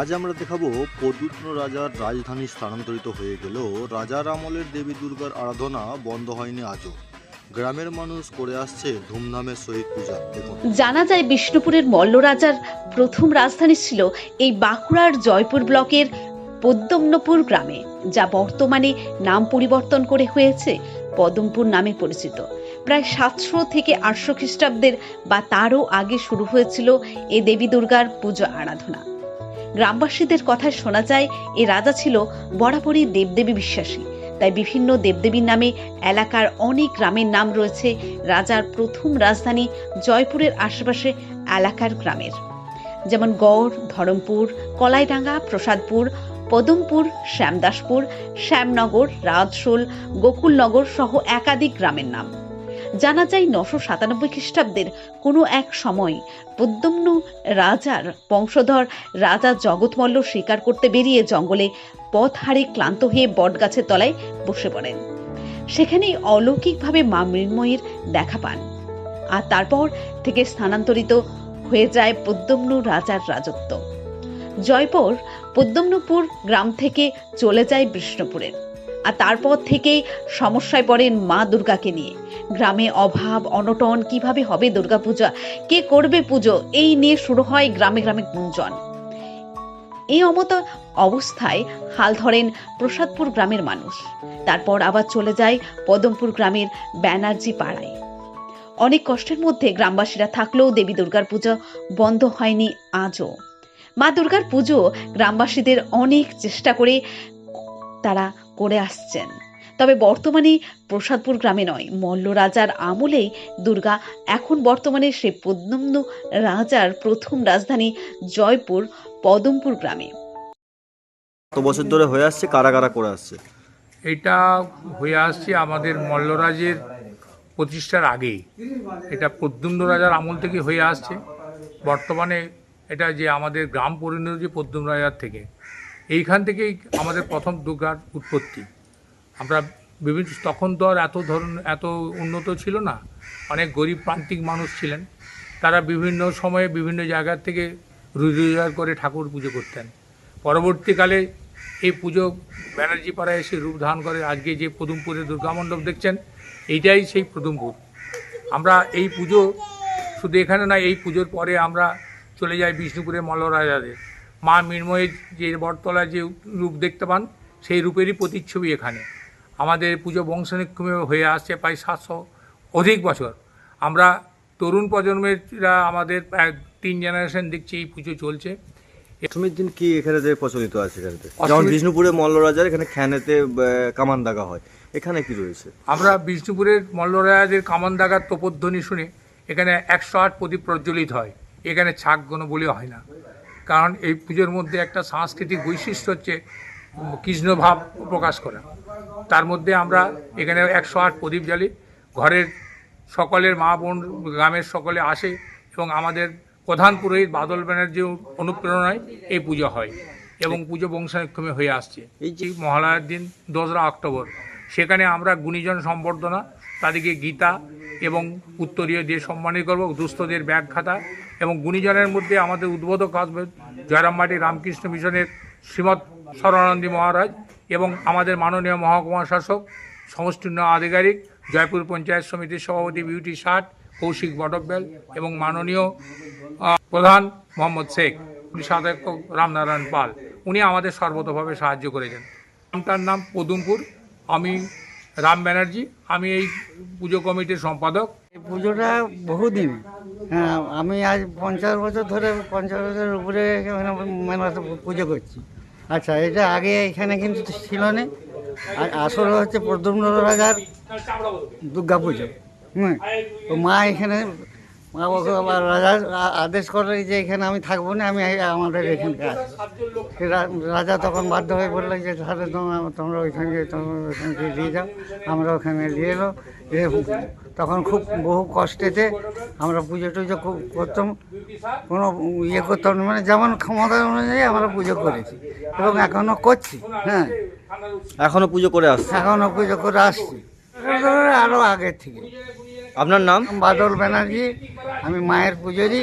আজ আমরা দেখাবো পদুত্ন রাজার রাজধানী স্থানান্তরিত হয়ে গেলেও রাজার আমলের দেবী দুর্গার আরাধনা বন্ধ হয়নি আজও। গ্রামের মানুষ করে আসছে ধুমধামের সহিত পূজা জানা যায় বিষ্ণুপুরের মল্ল রাজার প্রথম রাজধানী ছিল এই বাঁকুড়ার জয়পুর ব্লকের পদ্মম্নপুর গ্রামে, যা বর্তমানে নাম পরিবর্তন করে হয়েছে পদমপুর নামে পরিচিত। প্রায় সাতশো থেকে আটশো খ্রিস্টাব্দের বা তারও আগে শুরু হয়েছিল এ দেবী দুর্গার পুজো আরাধনা। গ্রামবাসীদের কথায় শোনা যায়, এ রাজা ছিল বরাবরই দেবদেবী বিশ্বাসী। তাই বিভিন্ন দেবদেবীর নামে এলাকার অনেক গ্রামের নাম রয়েছে। রাজার প্রথম রাজধানী জয়পুরের আশেপাশে এলাকার গ্রামের। যেমন গড়, ধরমপুর, কলাইডাঙ্গা, প্রসাদপুর, পদমপুর, শ্যামদাসপুর, শ্যামনগর, রাজশোল, গোকুলনগর সহ একাধিক গ্রামের নাম। জানা যায় নশো সাতানব্বই খ্রিস্টাব্দের কোনো এক সময় পদ্মম্ন রাজার বংশধর রাজা জগৎমল্ল শিকার করতে বেরিয়ে জঙ্গলে পথ হারে ক্লান্ত হয়ে বটগাছের তলায় বসে পড়েন। সেখানেই অলৌকিকভাবে মা মৃন্ময়ীর দেখা পান। আর তারপর থেকে স্থানান্তরিত হয়ে যায় পদ্মম্ন রাজার রাজত্ব। জয়পুর পদ্মম্নপুর গ্রাম থেকে চলে যায় বিষ্ণুপুরে আর তারপর থেকেই সমস্যায় পড়েন মা দুর্গাকে নিয়ে। গ্রামে অভাব, অনটন, কীভাবে হবে দুর্গাপূজা? কে করবে পুজো? এই নিয়ে শুরু হয় গ্রামে গ্রামে গুঞ্জন। এই অমত অবস্থায় হাল ধরেন প্রসাদপুর গ্রামের মানুষ। তারপর আবার চলে যায় পদমপুর গ্রামের ব্যানার্জি পাড়ায়। অনেক কষ্টের মধ্যে গ্রামবাসীরা থাকলেও দেবী দুর্গার পুজো বন্ধ হয়নি আজও। মা দুর্গার পুজো গ্রামবাসীদের অনেক চেষ্টা করে তারা করে আসছেন। তবে বর্তমানে প্রসাদপুর গ্রামে নয় মল্ল রাজার আমলেই দুর্গা এখন বর্তমানে সে পদ্মম্ন রাজার প্রথম রাজধানী জয়পুর পদমপুর গ্রামে। কত বছর ধরে হয়ে আসছে কারা কারা করে আসছে? এটা হয়ে আসছে আমাদের মল্লরাজের প্রতিষ্ঠার আগেই। এটা প্রদ্যুম্ন রাজার আমল থেকে হয়ে আসছে। বর্তমানে এটা যে আমাদের গ্রাম পরিণত যে প্রদ্যুম্ন রাজার থেকে। এইখান থেকেই আমাদের প্রথম দুর্গার উৎপত্তি। আমরা বিভিন্ন, তখন তো আর এত ধরন, এত উন্নত ছিল না। অনেক গরিব প্রান্তিক মানুষ ছিলেন। তারা বিভিন্ন সময়ে বিভিন্ন জায়গার থেকে রোজগার করে ঠাকুর পুজো করতেন। পরবর্তীকালে এই পুজো ব্যানার্জি পাড়ায় এসে রূপ ধারণ করে। আজকে যে পদুমপুরে দুর্গা মণ্ডপ দেখছেন, এইটাই সেই পদুমপুর। আমরা এই পুজো, শুধু এখানে না এই পুজোর পরে আমরা চলে যাই বিষ্ণুপুরে মল্লরাজাদের। মা মৃন্ময়ের যে বটতলায় যে রূপ দেখতে পান সেই রূপেরই প্রতিচ্ছবি এখানে। আমাদের পুজো বংশনিক্রমে হয়ে আসছে প্রায় সাতশো অধিক বছর। আমরা তরুণ প্রজন্মেরা আমাদের তিন জেনারেশন দেখছি এই পুজো চলছে। অষ্টমীর দিন কি এখানে যে প্রচলিত আছে এখানে? যেমন বিষ্ণুপুরে মল্লরাজার এখানে খ্যানেতে কামান দাগা হয়। এখানে কি রয়েছে? আমরা বিষ্ণুপুরের মল্লরাজাদের কামান দাগার তোপধ্বনি শুনে এখানে একশো আট প্রদীপ প্রজ্বলিত হয়। এখানে ছাগ কোনো বলে হয় না। কারণ এই পুজোর মধ্যে একটা সাংস্কৃতিক বৈশিষ্ট্য হচ্ছে উম, কৃষ্ণ ভাব প্রকাশ করা। তার মধ্যে আমরা এখানে একশো আট প্রদীপ জ্বালি ঘরের সকলের মা বোন গ্রামের সকলে আসে এবং আমাদের প্রধান পুরোহিত বাদল ব্যানার্জির অনুপ্রেরণায় এই পুজো হয় এবং পুজো বংশানুক্রমে হয়ে আসছে। এই যে মহালয়ার দিন দোসরা অক্টোবর সেখানে আমরা গুণীজন সম্বর্ধনা তাদেরকে গীতা এবং উত্তরীয় দিয়ে সম্মানিত করব দুস্থদের ব্যাগ খাতা এবং গুণীজনের মধ্যে আমাদের উদ্বোধক আসবে জয়রামবাটি রামকৃষ্ণ মিশনের শ্রীমৎ শরণানন্দী মহারাজ এবং আমাদের মাননীয় মহকুমা শাসক সমষ্টি উন্নয়ন আধিকারিক, জয়পুর পঞ্চায়েত সমিতির সভাপতি বিউটি ষাট, কৌশিক বটকবেল এবং মাননীয় প্রধান মোহাম্মদ শেখ পুলিশ রামনারায়ণ পাল। উনি আমাদের সর্বতভাবে সাহায্য করেছেন। নামটার নাম পদুমপুর, আমি রাম ব্যানার্জি, আমি এই পুজো কমিটির সম্পাদক। পুজোটা বহুদিন হ্যাঁ আমি আজ পঞ্চাশ বছর ধরে, পঞ্চাশ বছরের উপরে এখানে মানে পুজো করছি। আচ্ছা এটা আগে এখানে কিন্তু ছিল না। আর আসলে হচ্ছে প্রদ্যুম্ন রাজার দুর্গা পুজো। হুম, তো মা এখানে, মা আবার রাজা আদেশ করে যে এখানে আমি থাকব না, আমি আমাদের এখানকার সে রাজা তখন বাধ্য হয়ে বলল যে, তাহলে তোমরা তোমরা ওইখানে তোমরা ওইখানকে দিয়ে যাও, আমরা ওখানে দিয়ে এলো তখন খুব বহু কষ্টেতে আমরা পুজো টুজো খুব করতাম। কোনো ইয়ে করতাম মানে যেমন ক্ষমতা অনুযায়ী আমরা পুজো করেছি এবং এখনও করছি হ্যাঁ। এখনও পুজো করে আসছি এখনও পুজো করে আসছি। আরও আগের থেকে। আপনার নাম? বাদল ব্যানার্জি আমি মায়ের পুজোরই